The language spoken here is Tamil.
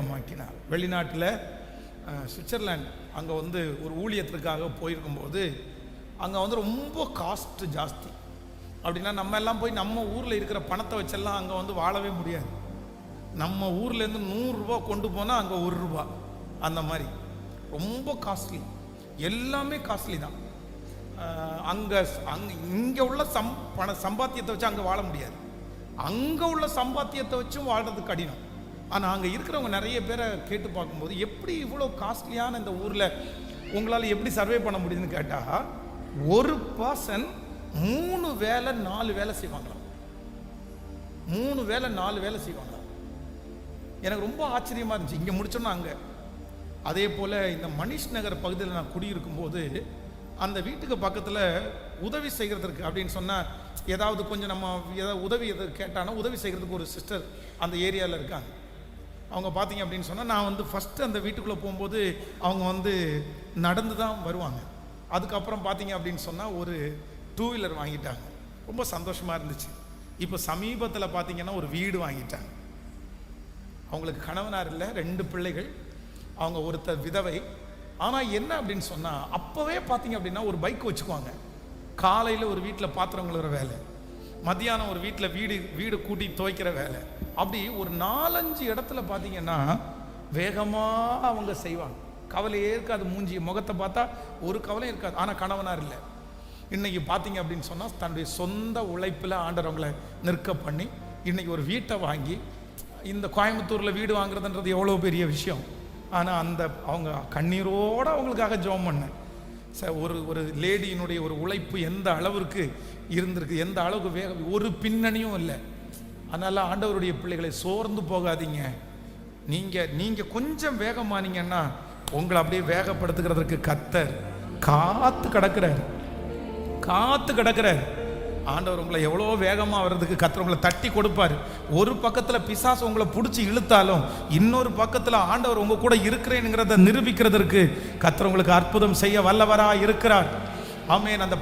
ஆக்கினார் வெளிநாட்டில் சுவிட்சர்லாண்ட் சுவிட்சர்லாந்து அங்கே வந்து ஒரு ஊழியத்திற்காக போயிருக்கும்போது அங்கே வந்து ரொம்ப காஸ்ட்டு ஜாஸ்தி. அப்படின்னா நம்ம எல்லாம் போய் நம்ம ஊரில் இருக்கிற பணத்தை வச்செல்லாம் அங்கே வந்து வாழவே முடியாது. நம்ம ஊர்லேருந்து நூறுரூவா கொண்டு போனால் அங்கே ஒரு ரூபா. அந்த மாதிரி. ரொம்ப காஸ்ட்லி எல்லாமே காஸ்ட்லி தான். அங்கே அங்கே இங்கே உள்ள சம் பண சம்பாத்தியத்தை வச்சு அங்கே வாழ முடியாது. அங்கே உள்ள சம்பாத்தியத்தை வச்சும் வாழ்கிறது கடினம். ஆனால் அங்கே இருக்கிறவங்க நிறைய பேரை கேட்டு பார்க்கும்போது எப்படி இவ்வளோ காஸ்ட்லியான இந்த ஊரில் உங்களால் எப்படி சர்வே பண்ண முடியுதுன்னு கேட்டால் ஒரு பர்சன் மூணு வேலை நாலு வேலை செய்வாங்களாம். மூணு வேலை நாலு வேலை செய்வாங்களாம். எனக்கு ரொம்ப ஆச்சரியமாக இருந்துச்சு. இங்கே முடிச்சோன்னா அங்கே. அதே போல் இந்த மணிஷ் நகர் பகுதியில் நான் குடியிருக்கும் போது அந்த வீட்டுக்கு பக்கத்தில் உதவி செய்கிறதுக்கு அப்படின்னு சொன்னால் ஏதாவது கொஞ்சம் நம்ம ஏதாவது உதவி எது கேட்டானா உதவி செய்கிறதுக்கு ஒரு சிஸ்டர் அந்த ஏரியாவில் இருக்காங்க. அவங்க பார்த்தீங்க அப்படின்னு சொன்னால் நான் வந்து ஃபஸ்ட்டு அந்த வீட்டுக்குள்ளே போகும்போது அவங்க வந்து நடந்து தான் வருவாங்க. அதுக்கப்புறம் பார்த்தீங்க அப்படின்னு சொன்னால் ஒரு டூ வீலர் வாங்கிட்டாங்க. ரொம்ப சந்தோஷமாக இருந்துச்சு. இப்போ சமீபத்தில் பார்த்தீங்கன்னா ஒரு வீடு வாங்கிட்டாங்க. அவங்களுக்கு கணவனார் இல்லை ரெண்டு பிள்ளைகள். அவங்க ஒருத்தர் விதவை. ஆனால் என்ன அப்படின்னு சொன்னால் அப்போவே பார்த்தீங்க அப்படின்னா ஒரு பைக் வச்சுக்குவாங்க. காலையில் ஒரு வீட்டில் பாத்திரம் கழுவுற வேலை. மத்தியானம் ஒரு வீட்டில் வீடு வீடு கூட்டி துவைக்கிற வேலை. அப்படி ஒரு நாலஞ்சு இடத்துல பார்த்தீங்கன்னா வேகமாக அவங்க செய்வாங்க. கவலையே இருக்காது மூஞ்சி முகத்தை பார்த்தா ஒரு கவலையும் இருக்காது. ஆனால் கணவனார் இல்லை. இன்னைக்கு பார்த்தீங்க அப்படின்னு சொன்னால் தன்னுடைய சொந்த உழைப்பில் ஆண்டவங்களை நிற்க பண்ணி இன்னைக்கு ஒரு வீட்டை வாங்கி இந்த கோயம்புத்தூரில் வீடு வாங்குறதுன்றது எவ்வளோ பெரிய விஷயம். ஆனால் அந்த அவங்க கண்ணீரோடு அவங்களுக்காக ஜெபம் பண்ணேன். ச ஒரு ஒரு லேடியினுடைய ஒரு உழைப்பு எந்த அளவிற்கு இருந்திருக்கு எந்த அளவுக்கு வேக ஒரு பின்னணியும் இல்லை. அதனால் ஆண்டவருடைய பிள்ளைகளை சோர்ந்து போகாதீங்க. நீங்கள் நீங்கள் கொஞ்சம் வேகமானீங்கன்னா உங்களை அப்படியே வேகப்படுத்துகிறதுக்கு கத்தர் காத்து கிடக்கிறார். காத்து கிடக்கிறார். ஆண்டவர் உங்களை எவ்வளோ வேகமாக வர்றதுக்கு கத்தர் உங்களை தட்டி கொடுப்பார். ஒரு பக்கத்தில் பிசாசு உங்களை பிடிச்சி இழுத்தாலும் இன்னொரு பக்கத்தில் ஆண்டவர் உங்க கூட இருக்கிறேனுங்கிறத நிரூபிக்கிறதற்கு கத்தர் உங்களுக்கு அற்புதம் செய்ய வல்லவராக இருக்கிறார். ஆமேன். அந்த